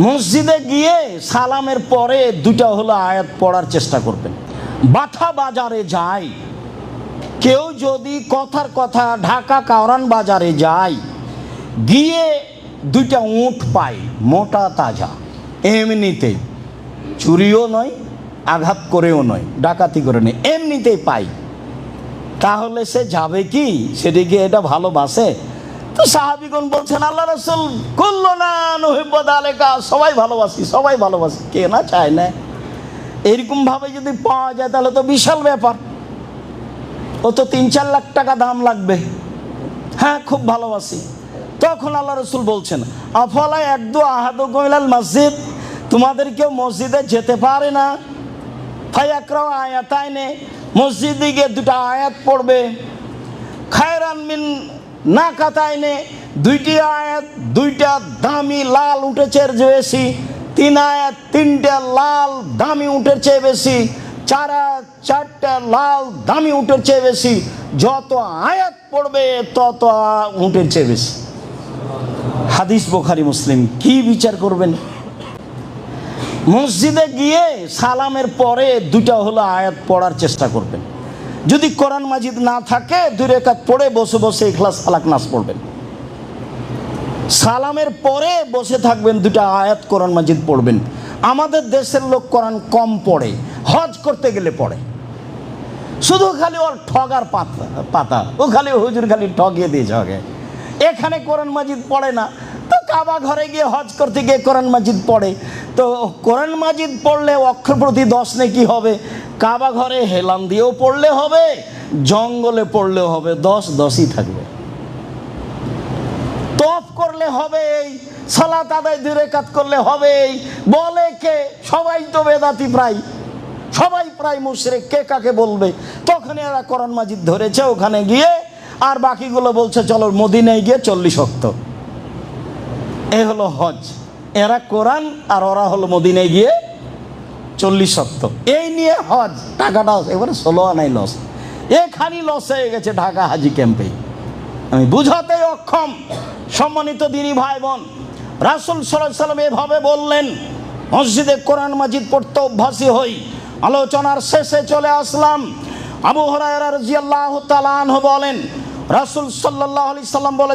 মসজিদে গিয়ে সালামের পরে দুটা হলো আয়াত পড়ার চেষ্টা করবেন। বাথা বাজারে যায় কেউ যদি কথার কথা ঢাকা কাওরান বাজারে যায় গিয়ে দুইটা উঁট পায় মোটা তাজা। এমনিতেই চুরিও নয়, আঘাত করেও নয়, ডাকাতি করে নেই এমনিতেই পাই। তাহলে সে যাবে কি? সেদিকে এটা ভালোবাসে? তো সাহাবিগণ বলছেন, আল্লাহ রসুল করল না নহিবদ আলেকা সবাই ভালোবাসি সবাই ভালোবাসি, কে না চায় না? এরকম ভাবে যদি পাওয়া যায়, তাহলে তো বিশাল ব্যাপার। ও তো তিন চার লাখ টাকা দাম লাগবে। হ্যাঁ খুব ভালোবাসি। তখন আল্লাহ রসুল বলছেন, আফলা একদু আহাদু কইলাল মসজিদ? তোমাদের কেউ মসজিদে যেতে পারে না। ফায়াকরাও আয়াতাইনে, মসজিদে গিয়ে দুটো আয়াত পড়বে। খায়রান মিন না কাতাইনে দুইটি আয়াত, দুইটা দামি লাল উঠেছে বেশি। তিন আয়াত, তিনটা লাল দামি চেয়ে বেশি। চার চারটা লাল দামি চেয়ে বেশি। যত আয়াত পড়বে, তত চেয়ে বেশি। হাদিস বোখারি মুসলিম কি বিচার করবেন? মসজিদে গিয়ে সালামের পরে দুটা হলো আয়াত পড়ার চেষ্টা করবেন। যদি কোরআন মাজিদ না থাকে, দুই রেখাত পড়ে বসে বসে ইখলাস আলাক নাস পড়বেন। সালামের পরে বসে থাকবেন দুটা আয়াত কোরআন মাজিদ পড়বেন। আমাদের দেশের লোক কোরআন কম পড়ে, হজ করতে গেলে পড়ে। শুধু খালি ওর ঠগার পাতা পাতা, ও খালি হুজুর খালি ঠগিয়ে দিয়ে ঠগে। এখানে কোরআন মাজিদ পড়ে না, তো কাবা ঘরে গিয়ে হজ করতে গিয়ে কোরআন মাজিদ পড়ে। তো কোরআন মাজিদ পড়লে অক্ষর প্রতি দশ নেকি হবে? কাবা ঘরে হেলান দিয়েও পড়লে হবে, জঙ্গলে পড়লেও হবে, দশ দশই থাকবে। তফ করলে হবে এই, সালাত দূরে কাজ করলে হবে বলে কে? সবাই তো বেদাতি প্রায়, সবাই প্রায় মুশরেক, কে কাকে বলবে? তখন এরা কোরআন মাজিদ ধরেছে ওখানে গিয়ে, আর বাকিগুলো বলছে, চলো মদিনায় গিয়ে চল্লিশ অক্ত। এ হলো হজ। এরা কোরআন আর ওরা হলো মদিনায় গিয়ে চল্লিশ শক্ত এই নিয়ে হজ টাকাটা এবারে ষোলো আনাই লস। এখানি লস হয়ে গেছে ঢাকা হাজি ক্যাম্পে। আমি বুঝাতে অক্ষম, সম্মানিত দিনী ভাই বোন রাসুল সাল্লাহ সাল্লাম এভাবে বললেন, মসজিদে কোরআন মাজিদ পড়তে অভ্যাসী হই, আলোচনার শেষে চলে আসলাম। আবু হরাইরা রাজিয়াল্লাহু তাআলা আনহু বলেন, রাসূল সাল্লাল্লাহু আলাইহি সাল্লাম বলে